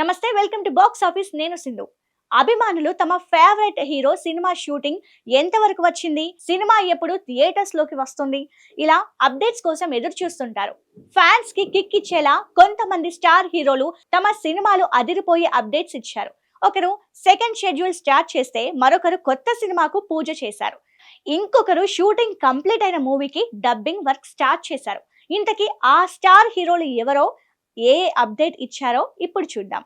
నమస్తే welcome to box office. నేను సింధు. అభిమానులు తమ ఫేవరెట్ హీరో సినిమా షూటింగ్ ఎంతవరకు వచ్చింది? సినిమా ఎప్పుడు థియేటర్స్లోకి వస్తుంది? ఇలా అప్డేట్స్ కోసం ఎదురు చూస్తుంటారు. ఫ్యాన్స్కి కిక్ ఇచ్చేలా కొంతమంది స్టార్ హీరోలు తమ సినిమాలు అదిరిపోయే అప్డేట్స్ ఇచ్చారు. ఒకరు సెకండ్ షెడ్యూల్ స్టార్ట్ చేస్తే మరొకరు కొత్త సినిమాకు పూజ చేశారు. ఇంకొకరు షూటింగ్ కంప్లీట్ అయిన మూవీకి డబ్బింగ్ వర్క్ స్టార్ట్ చేశారు. ఇంతకీ ఆ స్టార్ హీరోలు ఎవరో? ఏ అప్డేట్ ఇచ్చారో ఇప్పుడు చూద్దాం.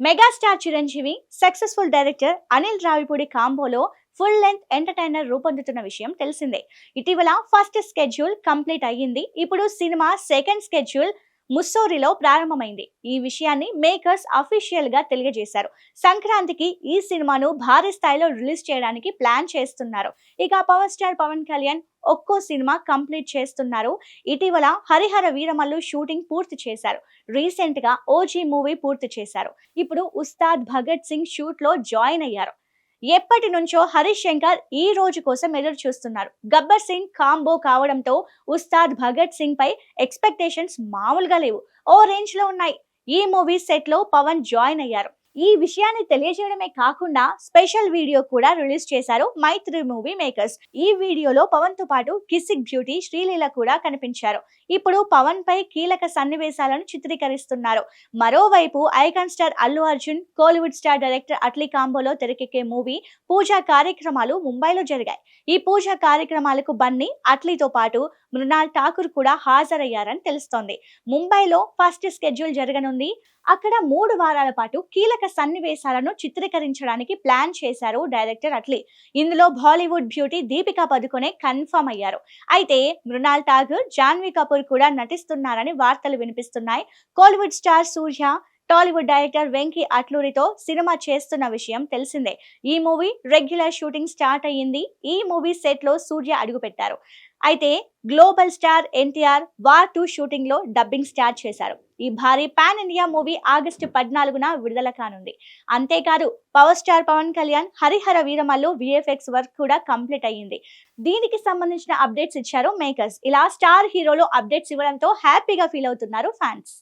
Megastar Chiranjeevi successful director Anil Ravipudi కాంబోలో full length entertainer రూపొందుతున్న విషయం తెలిసిందే. ఇటీవల ఫస్ట్ స్కెడ్యూల్ కంప్లీట్ అయ్యింది. ఇప్పుడు సినిమా సెకండ్ స్కెడ్యూల్ ముస్సోరిలో ప్రారంభమైంది. ఈ విషయాన్ని మేకర్స్ అఫీషియల్గా తెలియజేశారు. సంక్రాంతికి ఈ సినిమాను భారీ స్థాయిలో రిలీజ్ చేయడానికి ప్లాన్ చేస్తున్నారు. ఇక పవర్ స్టార్ పవన్ కళ్యాణ్ ఒక్కో సినిమా కంప్లీట్ చేస్తున్నారు. ఇటీవల హరిహర వీరమల్లు షూటింగ్ పూర్తి చేశారు. రీసెంట్గా ఓజీ మూవీ పూర్తి చేశారు. ఇప్పుడు ఉస్తాద్ భగత్ సింగ్ షూట్లో జాయిన్ అయ్యారు. ఎప్పటి నుంచో హరీష్ శంకర్ ఈ రోజు కోసం ఎదురు చూస్తున్నారు. గబ్బర్ సింగ్ కాంబో కావడంతో ఉస్తాద్ భగత్ సింగ్ పై ఎక్స్పెక్టేషన్స్ మామూలుగా లేవు. ఓ రేంజ్లో ఉన్నాయి. ఈ మూవీ సెట్లో పవన్ జాయిన్ అయ్యారు. ఈ విషయాన్ని తెలియజేయడమే కాకుండా స్పెషల్ వీడియో కూడా రిలీజ్ చేశారు మైత్రి మూవీ మేకర్స్. ఈ వీడియోలో పవన్తో పాటు కిసిక్ బ్యూటీ శ్రీలీల కూడా కనిపించారు. ఇప్పుడు పవన్ పై కీలక సన్నివేశాలను చిత్రీకరిస్తున్నారు. మరోవైపు icon star Allu Arjun Kollywood star director Atlee కాంబోలో తెరకెక్కే మూవీ పూజా కార్యక్రమాలు ముంబైలో జరిగాయి. ఈ పూజా కార్యక్రమాలకు బన్నీ అట్లీతో పాటు మృణాల్ ఠాకూర్ కూడా హాజరయ్యారని తెలుస్తోంది. ముంబైలో ఫస్ట్ స్కెడ్యూల్ జరగనుంది. అక్కడ మూడు వారాల పాటు కీలక సన్నివేశాలను చిత్రీకరించడానికి ప్లాన్ చేశారు డైరెక్టర్ అట్లీ. ఇందులో Bollywood beauty Deepika Padukone confirm అయ్యారు. అయితే మృణాల్ ఠాగూర్ జాన్వీ కపూర్ కూడా నటిస్తున్నారని వార్తలు వినిపిస్తున్నాయి. కోలీవుడ్ స్టార్ సూర్య టాలీవుడ్ డైరెక్టర్ వెంకీ అట్లూరితో సినిమా చేస్తున్న విషయం తెలిసిందే. ఈ మూవీ రెగ్యులర్ షూటింగ్ స్టార్ట్ అయ్యింది. ఈ మూవీ సెట్లో సూర్య అడుగుపెట్టారు. అయితే global star NTR war two షూటింగ్లో డబ్బింగ్ స్టార్ట్ చేశారు. ఈ భారీ పాన్ ఇండియా మూవీ ఆగస్టు పద్నాలుగున విడుదల కానుంది. అంతేకాదు power star Pawan Kalyan Harihara Veeramallu VFX work కూడా కంప్లీట్ అయ్యింది. దీనికి సంబంధించిన అప్డేట్స్ ఇచ్చారు మేకర్స్. ఇలా స్టార్ హీరోలు అప్డేట్స్ ఇవ్వడంతో హ్యాపీగా ఫీల్ అవుతున్నారు ఫ్యాన్స్.